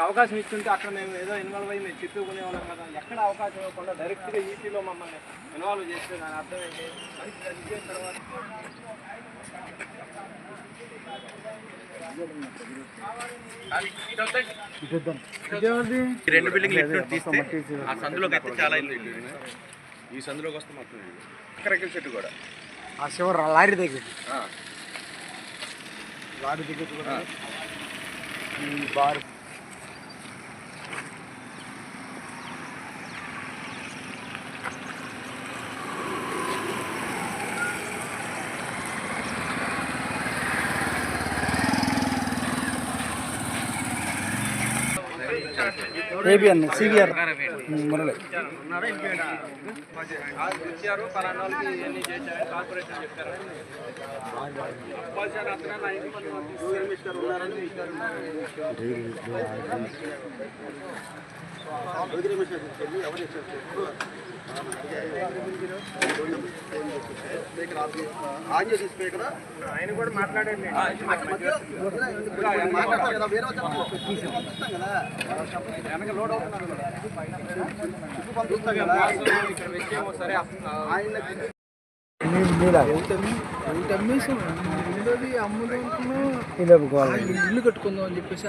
అవకాశం ఇస్తుంటే అక్కడ మేము ఏదో ఇన్వాల్వ్ అయ్యి మేము చెప్పుకునే వాళ్ళం కదా ఎక్కడ అవకాశం ఇవ్వకుండా డైరెక్ట్గా ఈసీలో మమ్మల్ని ఇన్వాల్వ్ చేస్తే దాని అర్థం ఏంటి చనిపోయిన తర్వాత రెండు బిల్డింగ్లు ఎట్లు తీస్తే ఆ సందులోకి అయితే చాలా. ఈ సందులోకి వస్తే ఇల్లు ఎకరెక్కల చెట్టు కూడా ఆ చివరి లారీ దగ్గర ఆ. లారీ దగ్గర కూడా. ఈ బార్ ఏబిఎన్ సిబిఆర్ మురళి. ఇచ్చారు వెనక లోడ్ అవుతున్నారు సరే ఆయన ఇల్లు కట్టుకుందాం అని చెప్పేసి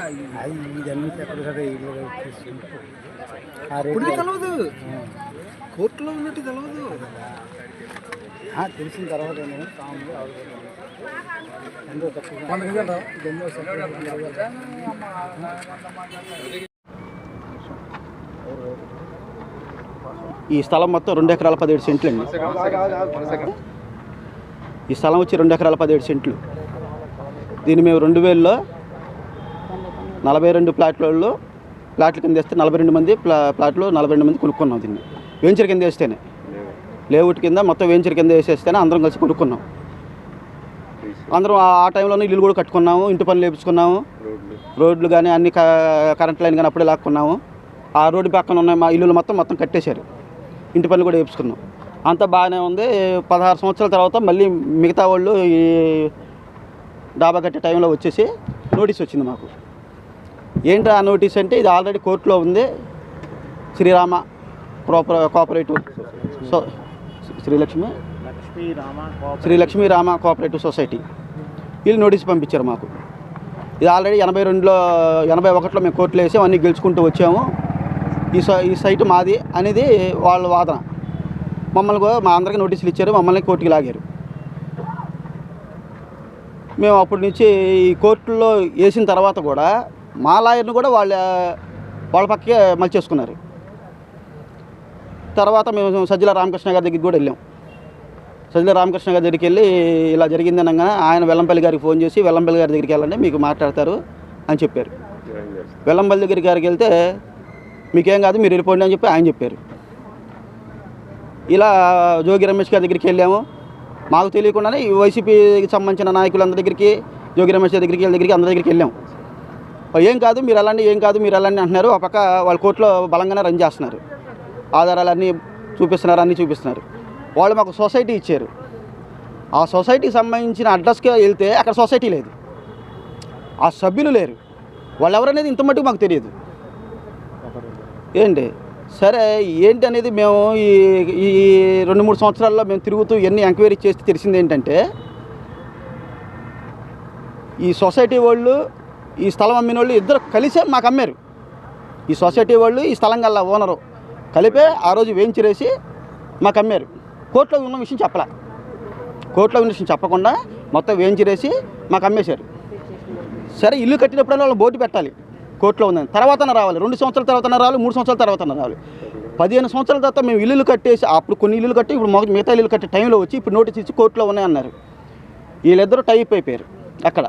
ఇదన్నీ ఎక్కడ కదా ఇల్లు తెలవదు కోర్టులో ఉన్నట్టు తెలవదు. తెలిసిన తర్వాత ఈ స్థలం మొత్తం రెండు ఎకరాల పదిహేడు సెంట్లు అండి. ఈ స్థలం వచ్చి రెండు ఎకరాల పదిహేడు సెంట్లు. దీన్ని మేము రెండు వేలలో నలభై రెండు ప్లాట్లలో ప్లాట్ల కింద వేస్తే నలభై రెండు మంది ప్లా ప్లాట్లు నలభై రెండు మంది కొనుక్కున్నాం దీన్ని. వెంచర్ కింద వేస్తేనే. లేఅవుట్ కింద మొత్తం వెంచర్ కింద వేసేస్తేనే అందరం కలిసి కొనుక్కున్నాం. అందరం ఆ టైంలోనే ఇల్లు కూడా కట్టుకున్నాము ఇంటి పనులు వేపించుకున్నాము రోడ్లు కానీ అన్ని క- కరెంట్ లైన్ కానీ అప్పుడే లాక్కున్నాము. ఆ రోడ్డు పక్కన ఉన్న మా ఇల్లులు మొత్తం మొత్తం కట్టేశారు. ఇంటి పనులు కూడా వేపించుకున్నాం. అంతా బాగానే ఉంది. పదహారు సంవత్సరాల తర్వాత మళ్ళీ మిగతా వాళ్ళు ఈ డాబా కట్టే టైంలో వచ్చేసి నోటీస్ వచ్చింది మాకు. ఏంటి ఆ నోటీస్ అంటే ఇది ఆల్రెడీ కోర్టులో ఉంది. Srirama కోఆపర cooperative so Srilakshmi Sri Lakshmi Rama cooperative society వీళ్ళు నోటీస్ పంపించారు మాకు. ఇది ఆల్రెడీ ఎనభై రెండులో ఎనభై ఒకటిలో మేము కోర్టులో వేసాం అన్నీ గెలుచుకుంటూ వచ్చాము. ఈ సై ఈ సైటు మాది అనేది వాళ్ళ వాదన. మమ్మల్ని కూడా మా అందరికీ నోటీసులు ఇచ్చారు మమ్మల్ని కోర్టుకి లాగారు. మేము అప్పటి నుంచి ఈ కోర్టులో వేసిన తర్వాత కూడా మా లాయర్ని కూడా వాళ్ళ వాళ్ళ పక్కకే మలిచేసుకున్నారు. తర్వాత మేము సజ్జల రామకృష్ణ గారి దగ్గరికి కూడా వెళ్ళాం. సజ్జల రామకృష్ణ గారి దగ్గరికి వెళ్ళి ఇలా జరిగింది అనగానే ఆయన వెల్లంపల్లి గారికి ఫోన్ చేసి వెల్లంపల్లి గారి దగ్గరికి వెళ్ళండి మీకు మాట్లాడతారు అని చెప్పారు. వెల్లంపల్లి దగ్గరికి గారికి వెళ్తే మీకేం కాదు మీరు వెళ్ళిపోండి అని చెప్పి ఆయన చెప్పారు. ఇలా జోగి రమేష్ గారి దగ్గరికి వెళ్ళాము. మాకు తెలియకుండానే ఈ వైసీపీకి సంబంధించిన నాయకులందరి దగ్గరికి జోగి రమేష్ గారి దగ్గరికి దగ్గరికి అందరి దగ్గరికి వెళ్ళాము ఏం కాదు మీరు వెళ్ళండి ఏం కాదు మీరు వెళ్ళండి అంటున్నారు. ఆ పక్క వాళ్ళ కోర్టులో బలంగానే రన్ చేస్తున్నారు. ఆధారాలు అన్నీ చూపిస్తున్నారు అన్నీ చూపిస్తున్నారు. వాళ్ళు మాకు సొసైటీ ఇచ్చారు. ఆ సొసైటీకి సంబంధించిన అడ్రస్కి వెళ్తే అక్కడ సొసైటీ లేదు. ఆ సభ్యులు లేరు. వాళ్ళు ఎవరనేది ఇంత మట్టుకు మాకు తెలియదు. ఏంటి? సరే ఏంటి అనేది మేము ఈ ఈ రెండు మూడు సంవత్సరాల్లో మేము తిరుగుతూ ఎన్ని ఎంక్వైరీ చేస్తే తెలిసింది ఏంటంటే ఈ సొసైటీ వాళ్ళు ఈ స్థలం అమ్మిన వాళ్ళు ఇద్దరు కలిసే మాకు అమ్మారు. ఈ సొసైటీ వాళ్ళు ఈ స్థలం గల్ల ఓనరు. కలిపే ఆ రోజు వేయించిరేసి మాకు అమ్మారు కోర్టులో ఉన్న విషయం చెప్పలే. కోర్టులో ఉన్న విషయం చెప్పకుండా మొత్తం వేయించిరేసి మాకు అమ్మేశారు సరే ఇల్లు కట్టినప్పుడల్లా వాళ్ళు బోటు పెట్టాలి. కోర్టులో ఉందని తర్వాత రావాలి. రెండు సంవత్సరాల తర్వాత రావాలి మూడు సంవత్సరాల తర్వాత రావాలి. పదిహేను సంవత్సరాల తర్వాత మేము ఇల్లు కట్టేసి అప్పుడు కొన్ని ఇల్లు కట్టి ఇప్పుడు మొదటి మిగతా ఇల్లు కట్టే టైంలో వచ్చి ఇప్పుడు నోటీస్ ఇచ్చి కోర్టులో ఉన్నాయన్నారు వీళ్ళిద్దరూ టైప్ అయిపోయారు అక్కడ.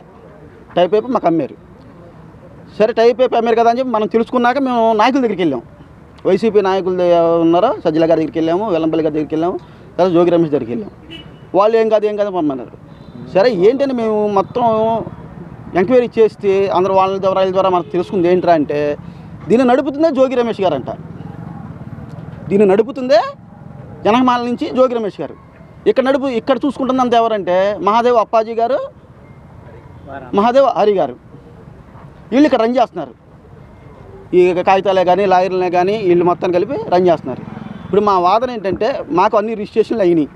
టైప్ అయిపోయి మాకు అమ్మారు సరే టైప్ అయిపోయి అమ్మారు కదా అని చెప్పి మనం తెలుసుకున్నాక మేము నాయకుల దగ్గరికి వెళ్ళాం. వైసీపీ నాయకులు ఉన్నారో? సజ్జల గారి దగ్గరికి వెళ్ళాము వెల్లంపల్లి గారి దగ్గరికి వెళ్ళాము తర్వాత జోగి రమేష్ దగ్గరికి వెళ్ళాము. వాళ్ళు ఏం కాదు ఏం కాదు పంపన్నారు సరే ఏంటని మేము మొత్తం ఎంక్వైరీ చేస్తే అందరూ వాళ్ళ ద్వారా ద్వారా మనకు తెలుసుకుంది ఏంట్రా అంటే దీన్ని నడుపుతుందే జోగి రమేష్ గారు అంట దీన్ని నడుపుతుందే జనకమాల నుంచి జోగి రమేష్ గారు. ఇక్కడ నడుపు ఇక్కడ చూసుకుంటుందంత ఎవరంటే మహాదేవ్ అప్పాజీ గారు మహాదేవ్ హరి గారు. వీళ్ళు ఇక్కడ రన్ చేస్తున్నారు. ఈ కాగితాలే కానీ లాయర్లనే కానీ వీళ్ళు మొత్తం కలిపి రన్ చేస్తున్నారు. ఇప్పుడు మా వాదన ఏంటంటే మాకు అన్ని రిజిస్ట్రేషన్లు అయినాయి.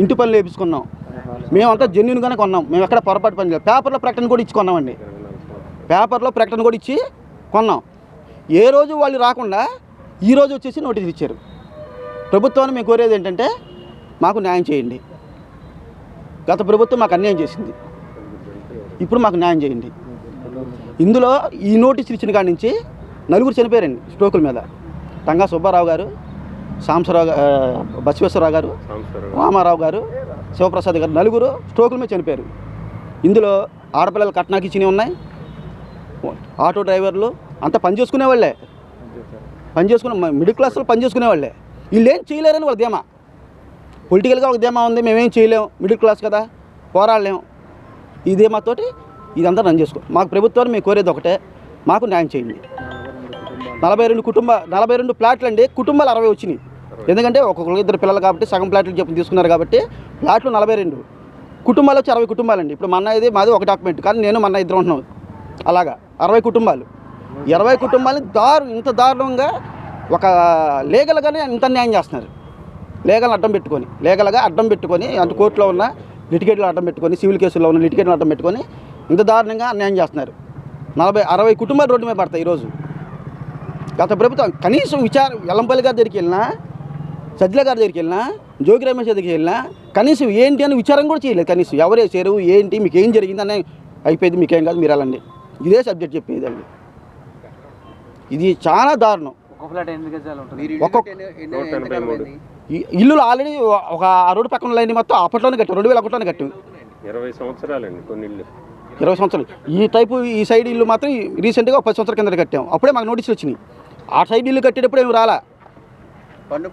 ఇంటి పనులు వేపించుకున్నాం మేమంతా జెన్యున్గానే కొన్నాం. మేము ఎక్కడ పొరపాటు పని లేదు పేపర్లో ప్రకటన కూడా ఇచ్చి కొన్నామండి. పేపర్లో ప్రకటన కూడా ఇచ్చి కొన్నాం. ఏ రోజు వాళ్ళు రాకుండా ఈ రోజు వచ్చేసి నోటీస్ ఇచ్చారు. ప్రభుత్వాన్ని మేము కోరేది ఏంటంటే మాకు న్యాయం చేయండి. గత ప్రభుత్వం మాకు అన్యాయం చేసింది. ఇప్పుడు మాకు న్యాయం చేయండి. ఇందులో ఈ నోటీసులు ఇచ్చిన కాడి నుంచి నలుగురు చనిపోయారండి స్ట్రోకుల మీద. రంగా సుబ్బారావు గారు సాంబశివరావు ఆ, బసవేశ్వరరావు గారు రామారావు గారు శివప్రసాద్ గారు నలుగురు స్ట్రోకుల మీద చనిపోయారు. ఇందులో ఆడపిల్లలు కట్నాకి ఇచ్చినవి ఉన్నాయి. ఆటో డ్రైవర్లు అంతా పని చేసుకునే వాళ్ళే. పని చేసుకునే మ- మిడిల్ క్లాస్లో పని చేసుకునే వాళ్ళే. వీళ్ళు ఏం చేయలేరని వాళ్ళ ధీమా. పొలిటికల్గా ఒక ధీమా ఉంది మేమేం చేయలేం. మిడిల్ క్లాస్ కదా పోరాడలేం. ఈ ధీమాతోటి ఇదంతా రన్ చేసుకో. మాకు ప్రభుత్వాన్ని మేము కోరేది ఒకటే మాకు న్యాయం చేయండి. నలభై రెండు కుటుంబ నలభై రెండు ప్లాట్లు అండి కుటుంబాలు అరవై వచ్చినాయి. ఎందుకంటే ఒక్కొక్కరు ఇద్దరు పిల్లలు కాబట్టి సగం ప్లాట్లు చెప్పి తీసుకున్నారు కాబట్టి ప్లాట్లు నలభై రెండు. కుటుంబాలు వచ్చి అరవై కుటుంబాలండి. ఇప్పుడు మన ఇది మాది ఒక డాక్యుమెంట్ కానీ నేను మన ఇద్దరు ఉంటున్నాం అలాగా అరవై కుటుంబాలు. ఇరవై కుటుంబాలని దారు ఇంత దారుణంగా ఒక లీగల్గానే ఇంత న్యాయం చేస్తున్నారు. లీగల్ అడ్డం పెట్టుకొని లీగల్గా అడ్డం పెట్టుకొని అంటే కోర్టులో ఉన్న లిటికేట్లు అడ్డం పెట్టుకొని సివిల్ కేసుల్లో ఉన్న లిటికేట్లు అడ్డం పెట్టుకొని ఇంత దారుణంగా అన్యాయం చేస్తున్నారు. నలభై అరవై కుటుంబాలు రోడ్డు మీద పడతాయి ఈరోజు. గత ప్రభుత్వం కనీసం విచార ఎల్లంపల్లి గారి దగ్గరికి వెళ్ళినా సజ్జల గారి దగ్గరికి వెళ్ళినా జోగి రమేష్ దగ్గరికి వెళ్ళినా కనీసం ఏంటి అని విచారం కూడా చేయలేదు. కనీసం ఎవరు వేసారు ఏంటి మీకు ఏం జరిగిందని అయిపోయింది. మీకేం కాదు మీరు వెళ్ళండి. ఇదే సబ్జెక్ట్ చెప్పేదండి ఇది చాలా దారుణం. ఒక్కొక్క ఇల్లులు ఆల్రెడీ ఒక ఆ రోడ్డు పక్కన లైన్ మొత్తం అప్పట్లోనే కట్టాం రెండు వేల ఒకటిలోనే కట్టాం ఇరవై సంవత్సరాలండి కొన్ని ఇల్లు ఇరవై సంవత్సరాలు. ఈ టైపు ఈ సైడ్ ఇల్లు మాత్రం రీసెంట్గా ఒక పది సంవత్సరాల కింద కట్టాం. అప్పుడే మాకు నోటీసులు వచ్చినాయి. ఆ సైడ్ ఇల్లు కట్టేటప్పుడు ఏమి రాలా? పన్ను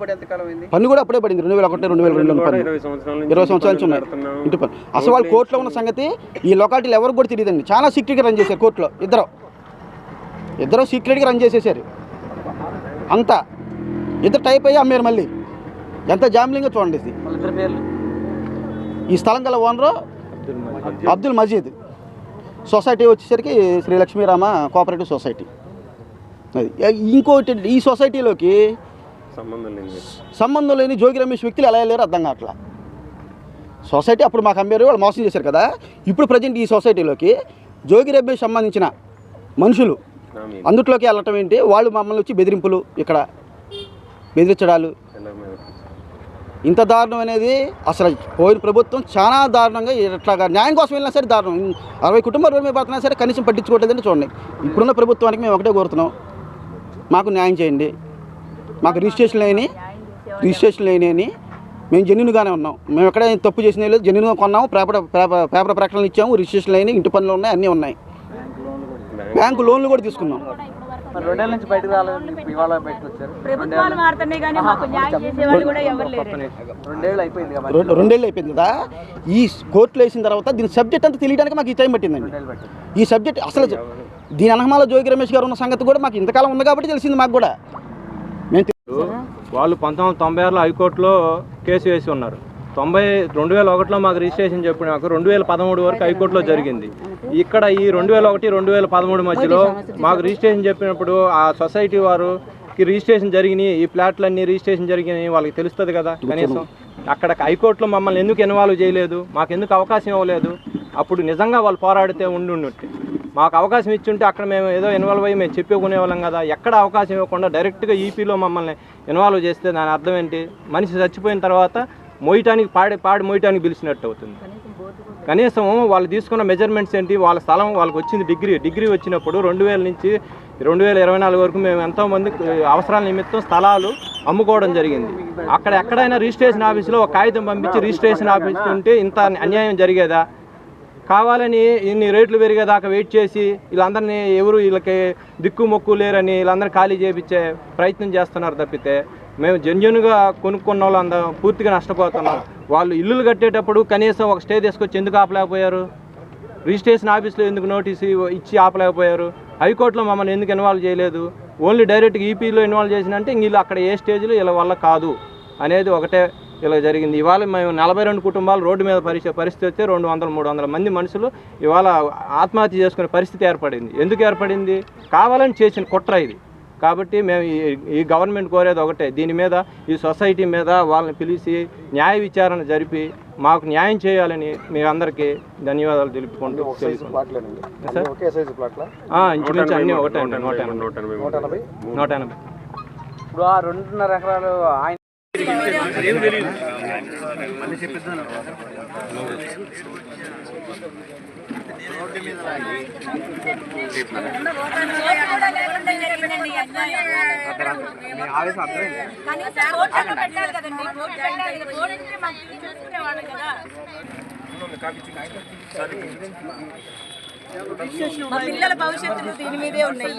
కూడా అప్పుడే పడింది. రెండు వేల ఒకటి రెండు వేల రెండు పన్ను. ఇరవై సంవత్సరాల నుంచి ఉన్నాయి. ఇంటి పన్ను. అసలు వాళ్ళు కోర్టులో ఉన్న సంగతి ఈ లొకాలిటీలు ఎవరికి కూడా తెలియదండి. చాలా సీక్రెట్గా రన్ చేశారు కోర్టులో. ఇద్దరు. ఇద్దరు సీక్రెట్గా రన్ చేసేసారు. అంతా. ఇద్దరు టైప్ అయ్యి అమ్మారు మళ్ళీ. ఎంత జామ్లింగ్ చూడండి ఇది. ఈ స్థలం గల ఓనరు అబ్దుల్ మజీద్. సొసైటీ వచ్చేసరికి శ్రీ లక్ష్మీరామ కోఆపరేటివ్ సొసైటీ. అది. ఇంకోటి ఈ సొసైటీలోకి సంబంధం లేని సంబంధం లేని జోగి రమేష్ వ్యక్తులు ఎలా వెళ్ళారు అర్థం కావట్లా? సొసైటీ అప్పుడు మాకు అమ్మారు వాళ్ళు మోసం చేశారు కదా. ఇప్పుడు ప్రజెంట్ ఈ సొసైటీలోకి జోగి రమేష్ సంబంధించిన మనుషులు అందుట్లోకి వెళ్ళటం ఏంటి? వాళ్ళు మమ్మల్ని వచ్చి బెదిరింపులు ఇక్కడ బెదిరించడాలు ఇంత దారుణం అనేది అసలు పోయిన ప్రభుత్వం చాలా దారుణంగా ఇట్లాగా న్యాయం కోసం వెళ్ళినా సరే దారుణం. అరవై కుటుంబాలు రోడ్డు మీద పడుతున్నా సరే కనీసం పట్టించుకోవట్లేదని చూడండి. ఇప్పుడున్న ప్రభుత్వానికి మేము ఒకటే కోరుతున్నాం. మాకు న్యాయం చేయండి. మాకు రిజిస్ట్రేషన్ లేని రిజిస్ట్రేషన్ లేని అని మేము జెన్యున్గానే ఉన్నాం. మేము ఎక్కడ తప్పు చేసిన లేదు. జెన్యున్గా కొన్నాము. పేపర్ పేపర్ పేపర్ ప్రకటనలు ఇచ్చాము. రిజిస్ట్రేషన్ లేని ఇంటి పనులు ఉన్నాయి. అన్నీ ఉన్నాయి. బ్యాంకు లోన్లు కూడా తీసుకున్నాం. మరి రెండేళ్ళ నుంచి బయటకు రాలేదు ఇవాళ బయటకు వచ్చారు. ప్రభుత్వాలు మారుతున్నాయి కానీ మాకు న్యాయం చేసేవాళ్ళు కూడా ఎవరు లేరు. రెండేళ్ళు అయిపోయింది కదా రెండు రెండేళ్ళు అయిపోయింది కదా? ఈ కోర్టులో వేసిన తర్వాత దీని సబ్జెక్ట్ అంతా తెలియడానికి మాకు ఈ టైం పట్టిందండి. ఈ సబ్జెక్ట్ అసలు దీని అనహమాల జోగి రమేష్ గారు ఉన్న సంగతి కూడా మాకు ఇంతకాలం ఉంది కాబట్టి తెలిసింది మాకు కూడా. మేము వాళ్ళు పంతొమ్మిది వందల తొంభై ఆరులో హైకోర్టులో కేసు వేసి ఉన్నారు. తొంభై రెండు వేల ఒకటిలో మాకు రిజిస్ట్రేషన్ చెప్పినాక రెండు వేల పదమూడు వరకు హైకోర్టులో జరిగింది. ఇక్కడ ఈ రెండు వేల ఒకటి రెండు వేల పదమూడు మధ్యలో మాకు రిజిస్ట్రేషన్ చెప్పినప్పుడు ఆ సొసైటీ వారుకి రిజిస్ట్రేషన్ జరిగినాయి. ఈ ప్లాట్లన్నీ రిజిస్ట్రేషన్ జరిగినాయి. వాళ్ళకి తెలుస్తుంది కదా కనీసం. అక్కడ హైకోర్టులో మమ్మల్ని ఎందుకు ఇన్వాల్వ్ చేయలేదు? మాకు ఎందుకు అవకాశం ఇవ్వలేదు? అప్పుడు నిజంగా వాళ్ళు పోరాడితే ఉండి ఉన్నట్టు మాకు అవకాశం ఇచ్చుంటే అక్కడ మేము ఏదో ఇన్వాల్వ్ అయ్యి మేము చెప్పుకునే వాళ్ళం కదా. ఎక్కడ అవకాశం ఇవ్వకుండా డైరెక్ట్గా ఈపీలో మమ్మల్ని ఇన్వాల్వ్ చేస్తే దాని అర్థం ఏంటి? మనిషి చచ్చిపోయిన తర్వాత మోయటానికి పాడి పాడి మోయటానికి పిలిచినట్టు అవుతుంది. కనీసం వాళ్ళు తీసుకున్న మెజర్మెంట్స్ ఏంటి? వాళ్ళ స్థలం వాళ్ళకి వచ్చింది డిగ్రీ. డిగ్రీ వచ్చినప్పుడు రెండు వేల నుంచి రెండు వేల ఇరవై నాలుగు వరకు మేము ఎంతోమంది అవసరాల నిమిత్తం స్థలాలు అమ్ముకోవడం జరిగింది. అక్కడ ఎక్కడైనా రిజిస్ట్రేషన్ ఆఫీస్లో ఒక కాగితం పంపించి రిజిస్ట్రేషన్ ఆఫీస్ ఉంటే ఇంత అన్యాయం జరిగేదా? కావాలని ఇన్ని రేట్లు పెరిగేదాకా వెయిట్ చేసి వీళ్ళందరినీ ఎవరు వీళ్ళకి దిక్కు మొక్కు లేరని వీళ్ళందరినీ ఖాళీ చేయించే ప్రయత్నం చేస్తున్నారు తప్పితే మేము జెన్యున్గా కొనుక్కున్న వాళ్ళందరం పూర్తిగా నష్టపోతున్నాం వాళ్ళు ఇల్లులు కట్టేటప్పుడు కనీసం ఒక స్టే తీసుకొచ్చి ఎందుకు ఆపలేకపోయారు? రిజిస్ట్రేషన్ ఆఫీస్లో ఎందుకు నోటీస్ ఇచ్చి ఆపలేకపోయారు? హైకోర్టులో మమ్మల్ని ఎందుకు ఇన్వాల్వ్ చేయలేదు? ఓన్లీ డైరెక్ట్గా ఈపీలో ఇన్వాల్వ్ చేసినంటే వీళ్ళు అక్కడ ఏ స్టేజ్లో ఇలా వల్ల కాదు అనేది ఒకటే ఇలా జరిగింది. ఇవాళ మేము నలభై రెండు కుటుంబాలు రోడ్డు మీద పరిస్థితి పరిస్థితి వస్తే రెండు వందల మూడు వందల మంది మనుషులు ఇవాళ ఆత్మహత్య చేసుకునే పరిస్థితి ఏర్పడింది. ఎందుకు ఏర్పడింది? కావాలని చేసిన కుట్ర ఇది. కాబట్టి మేము ఈ ఈ గవర్నమెంట్ కోరేది ఒకటే. దీని మీద ఈ సొసైటీ మీద వాళ్ళని పిలిచి న్యాయ విచారణ జరిపి మాకు న్యాయం చేయాలని మీ అందరికీ ధన్యవాదాలు తెలుపుకుంటూ ఇంచుమించు అన్నీ ఒకటే అండి నూట ఎనభై. నూట ఎనభై. నూట ఎనభై? ఇప్పుడు ఆ రెండున్నర ఎకరాలు ఆయన మా పిల్లల భవిష్యత్తులు దీని మీదే ఉన్నాయి